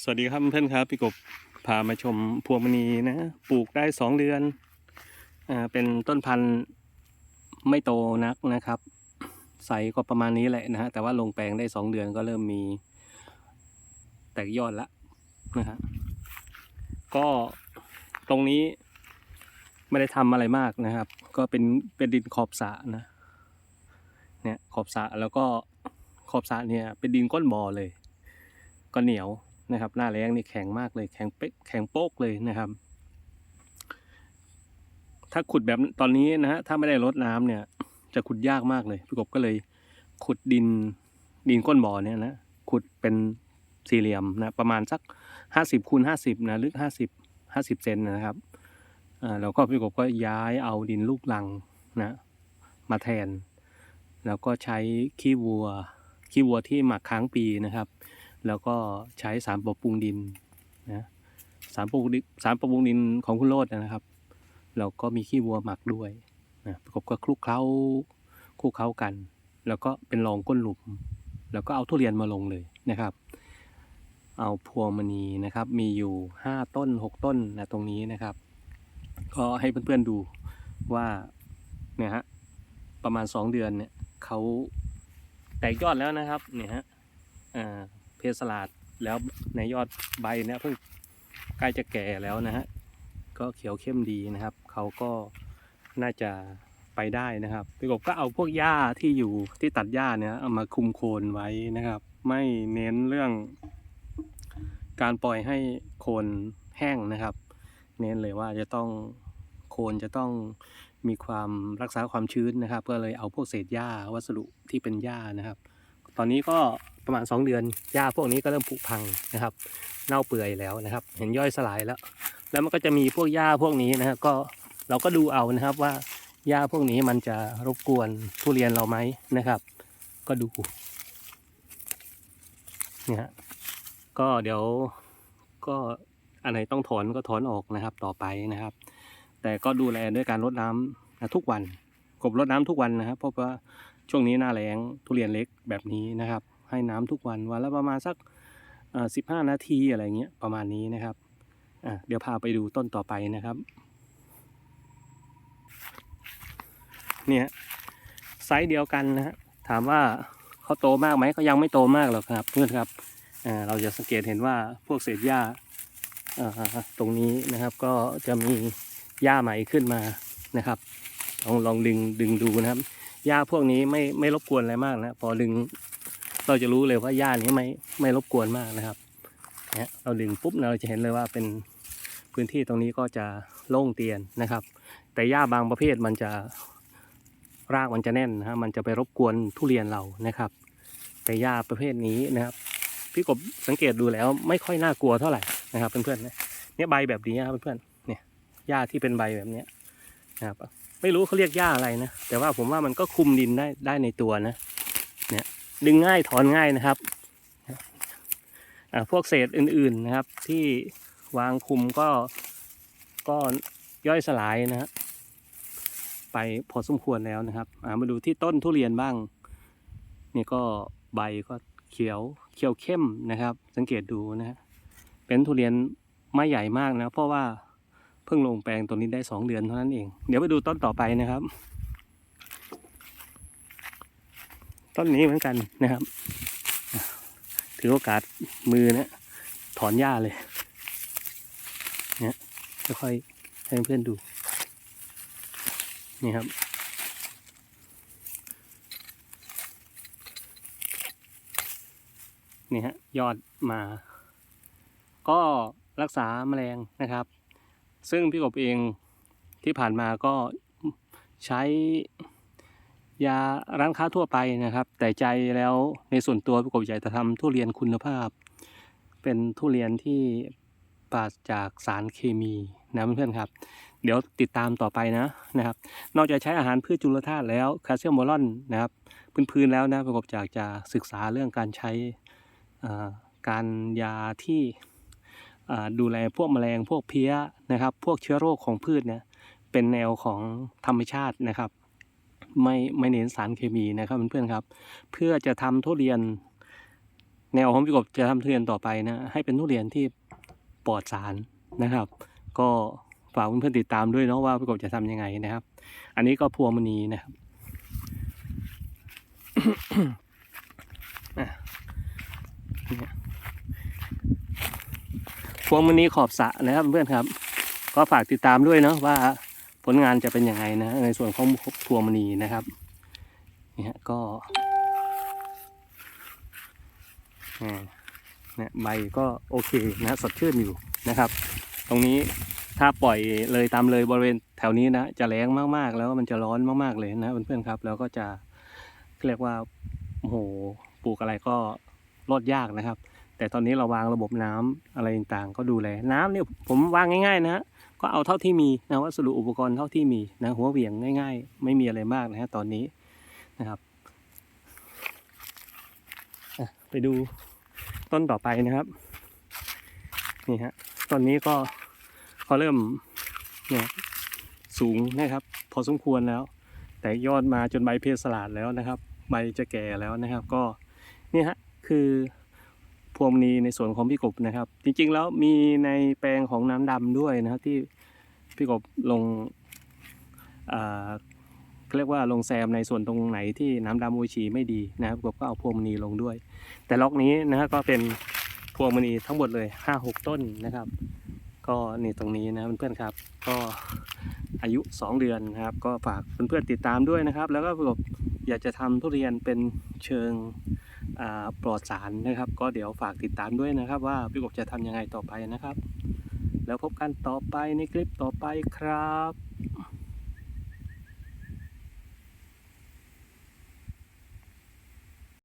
สวัสดีครับเพื่อนครับ พี่กบพามาชมพวงมณีนะปลูกได้สองเดือนอ่าเป็นต้นพันธุ์ไม่โตนักนะครับ ใสก็ประมาณนี้แหละนะฮะแต่ว่าลงแปลงได้สองเดือนก็เริ่มมี แตกยอดละนะฮะก็ตรงนี้ไม่ได้ทำอะไรมากนะครับ ก็เป็นเป็นดินขอบสระนะเนี่ยขอบสระแล้วก็ขอบสระเนี่ยเป็นดินก้นบ่อเลย ก็เหนียว นะครับ หน้าแรงนี่แข็งมากเลยแข็งเป๊กแข็งโป๊กเลยนะครับ ถ้าขุดแบบตอนนี้นะฮะถ้าไม่ได้รดน้ำเนี่ย จะขุดยากมากเลยพี่กบก็เลยขุดดินดินก้นบ่อเนี่ยนะขุดเป็นสี่เหลี่ยมนะประมาณสักห้าสิบคูณห้าสิบนะลึกห้าสิบห้าสิบเซนนะครับอ่าแล้วก็พี่กบก็ย้ายเอาดินลูกลังนะมาแทน แล้วก็ใช้ขี้วัวขี้วัวที่หมักค้างปีนะครับ แล้วก็ใช้สารปรับปรุงดินนะสารปรับปรุงดินสารปรับปรุงดินของคุณโรจน์นะครับ แล้วก็มีขี้วัวหมักด้วยนะประกบก็คลุกเคล้าคลุกเคล้ากัน แล้วก็เป็นรองก้นหลุม แล้วก็เอาทุเรียนมาลงเลยนะครับ เอาพวงมณีนะครับมีอยู่ห้าต้นหกต้นนะตรงนี้นะครับ ก็ให้เพื่อนๆดูว่าเนี่ยฮะประมาณสองเดือนเนี่ยเขาแตกยอดแล้วนะครับเนี่ยฮะอ่า สลาดแล้วในยอดใบเนี่ยเพิ่งใกล้จะแก่แล้วนะฮะก็เขียวเข้มดีนะครับเขาก็น่าจะไปได้นะครับพี่กบก็เอาพวกหญ้าที่อยู่ที่ตัดหญ้าเนี่ยเอามาคุมโคนไว้นะครับ ไม่เน้นเรื่อง การปล่อยให้โคนแห้งนะครับ เน้นเลยว่าจะต้องโคนจะต้องมีความรักษาความชื้นนะครับ ก็เลยเอาพวกเศษหญ้าวัสดุที่เป็นหญ้านะครับ ตอนนี้ก็ ประมาณ 2 เดือนหญ้าพวกนี้ก็เริ่มผุพังนะครับ เน่าเปื่อยแล้วนะครับ เห็นย่อยสลายแล้ว แล้วมันก็จะมีพวกหญ้าพวกนี้นะครับก็เราก็ดูเอานะครับว่าหญ้าพวกนี้มันจะรบกวนทุเรียนเราไหมนะครับ ก็ดูเนี่ยฮะก็เดี๋ยวก็อันไหนต้องถอนก็ถอนออกนะครับต่อไปนะครับ แต่ก็ดูแลด้วยการรดน้ำนะทุกวันกบรดน้ำทุกวันนะครับเพราะว่าช่วงนี้หน้าแล้งทุเรียนเล็กแบบนี้นะครับ ให้น้ำทุกวันวันละประมาณสักสิบห้านาทีอะไรเงี้ยประมาณนี้นะครับเดี๋ยวพาไปดูต้นต่อไปนะครับ เนี่ยไซส์เดียวกันนะฮะถามว่าเขาโตมากไหมก็ยังไม่โตมากหรอกครับเพื่อนครับเราจะสังเกตเห็นว่าพวกเศษหญ้าตรงนี้นะครับก็จะมีหญ้าใหม่ขึ้นมานะครับลองลองดึงดึงดูนะครับหญ้าพวกนี้ไม่ไม่รบกวนอะไรมากนะพอดึง เราจะรู้เลยว่าหญ้านี้ไม่ไม่รบกวนมากนะครับเนี่ยเราดึงปุ๊บเราจะเห็นเลยว่าเป็นพื้นที่ตรงนี้ก็จะโล่งเตียนนะครับ แต่หญ้าบางประเภทมันจะรากมันจะแน่นนะฮะมันจะไปรบกวนทุเรียนเรานะครับ แต่หญ้าประเภทนี้นะครับพี่กบสังเกตดูแล้วไม่ค่อยน่ากลัวเท่าไหร่นะครับเพื่อนๆเนี่ยใบแบบนี้ครับเพื่อนๆเนี่ยหญ้าที่เป็นใบแบบเนี้ยนะครับไม่รู้เขาเรียกหญ้าอะไรนะแต่ว่าผมว่ามันก็คุมดินได้ได้ในตัวนะ ดึงง่ายถอนง่ายนะครับพวกเศษอื่นๆนะครับ ที่วางคุมก็ก็ย่อยสลายนะฮะไปพอสมควรแล้วนะครับามาดูที่ต้นทุเรียนบ้าง นี่ก็ใบก็เขียวเขียวเข้มนะครับ สังเกตดูนะฮะเป็นทุเรียนไม่ใหญ่มากนะ เพราะว่าเพิ่งลงแปลงตัวนี้ได้สองเดือนเท่านั้นเอง เดี๋ยวไปดูต้นต่อไปนะครับ ต้นนี้เหมือนกันนะครับ ถือโอกาสมือนะถอนหญ้าเลย เนี่ยค่อยๆให้เพื่อนดู นี่ครับ นี่ฮะยอดมา ก็รักษาแมลงนะครับ ซึ่งพี่กบเองที่ผ่านมาก็ใช้ ยาร้านค้าทั่วไปนะครับ แต่ใจแล้วในส่วนตัวพี่กบอยากจะทำทุเรียนคุณภาพ เป็นทุเรียนที่ปราศจากสารเคมีนะเพื่อนๆครับ เดี๋ยวติดตามต่อไปนะนะครับ นอกจากใช้อาหารพืชจุลธาตุแล้วแคลเซียมโบรอนนะครับพื้นๆแล้วนะพี่กบอยากจะศึกษาเรื่องการใช้การยาที่ดูแลพวกแมลงพวกเพี้ยนะครับ พวกเชื้อโรคของพืชเนี่ยเป็นแนวของธรรมชาตินะครับ ไม่ไม่เน้นสารเคมีนะครับเพื่อนๆครับ เพื่อจะทำทุเรียน แนวของพี่กบจะทำทุเรียนต่อไปนะให้เป็นทุเรียนที่ปลอดสารนะครับ ก็ฝากเพื่อนๆติดตามด้วยเนาะว่าพี่กบจะทำยังไงนะครับ อันนี้ก็พวงมณีนะครับพวงมณีขอบสะนะครับเพื่อนๆครับ ก็ฝากติดตามด้วยเนาะว่า ผลงานจะเป็นยังไงนะ ในส่วนของพวงมณีนะครับเนี่ยก็อ่าเนี่ยใบก็โอเคนะสดชื่นอยู่นะครับ ตรงนี้ถ้าปล่อยเลยตามเลยบริเวณแถวนี้นะจะแรงมากๆ แล้วมันจะร้อนมากๆเลยนะเพื่อนๆครับ แล้วก็จะเรียกว่าโอ้โหปลูกอะไรก็รอดยากนะครับ แต่ตอนนี้เราวางระบบน้ำอะไรต่างๆ ก็ดูแลน้ำเนี่ยผมวางง่ายๆนะฮะ ก็เอาเท่าที่มีนะวัสดุอุปกรณ์เท่าที่มีนะหัวเหวี่ยงง่าย ๆ ไม่มีอะไรมากนะฮะตอนนี้นะครับไปดูต้นต่อไปนะครับนี่ฮะต้นนี้ก็เขาเริ่มเนี่ยสูงนะครับ พอสมควรแล้ว แต่ยอดมาจนใบเพศสลาดแล้วนะครับ ใบจะแก่แล้วนะครับ ก็นี่ฮะคือ พวงมณีในส่วนของพี่กบนะครับ จริงๆแล้วมีในแปลงของน้ำดำด้วยนะครับที่พี่กบลงอ่าเรียกว่าลงแซมในส่วนตรงไหนที่น้ำดำโอชีไม่ดีนะครับกบก็เอาพวงมณีลงด้วย แต่ล็อกนี้นะฮะก็เป็นพวงมณีทั้งหมดเลยห้าหกต้นนะครับ ก็นี่ตรงนี้นะเพื่อนๆครับ ก็อายุ 2 เดือนนะครับ ก็ฝากเพื่อนๆติดตามด้วยนะครับ แล้วก็พี่กบอยากจะทำทุเรียนเป็นเชิง ปลอดสารนะครับ ก็เดี๋ยวฝากติดตามด้วยนะครับ ว่าพี่กบจะทำยังไงต่อไปนะครับ แล้วพบกันต่อไปในคลิปต่อไปครับ